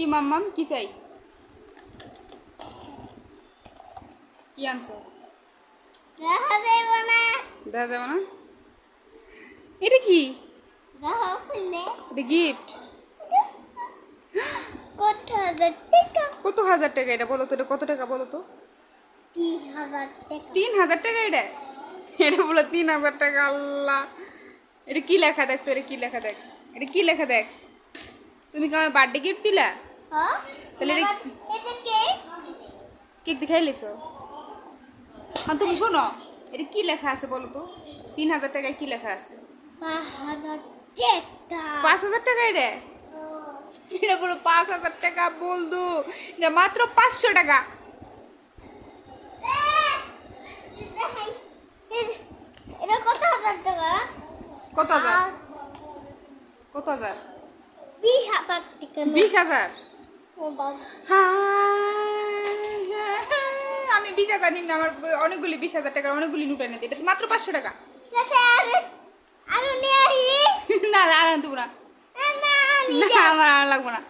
কি মাম্মাম কি চাই? কি আনছো? না। দেখা যাবে না? এটা কি? এটা গিফট কত হাজার টাকা? কত হাজার টাকা এটা বলো তো এটা কত টাকা বলো তো? তিন হাজার টাকা এটা? এটা বলো তিন হাজার টাকা আল্লাহ। এটা কি লেখা দেখ তো এটা কি লেখা দেখ? এটা কি লেখা দেখ? তুমি কি আমার বার্থডে গিফট দিলা? তাহলে এটা- এটা কেক? দেখাই লিছো? হ্যাঁ তুমি শোনো এটা কি লেখা আছে বলো তো? তিন হাজার টাকায় কি লেখা আছে? পাঁচ হাজার টাকা পাঁচ হাজার এটা এটা পুরো পাঁচ হাজার টাকা বলদু। এটা মাত্র পাঁচশো টাকা। কত হাজার টাকা? কত হাজার? কত হাজার? বিশ হাজার টাকা। বিশ হাজার। আমি বিশ হাজার নিম না আমার অনেকগুলি বিশ হাজার টাকার অনেকগুলি নোট এনে দিই এটা মাত্র পাঁচশো টাকা। না না আর আনতে না। আমার আর লাগবো না।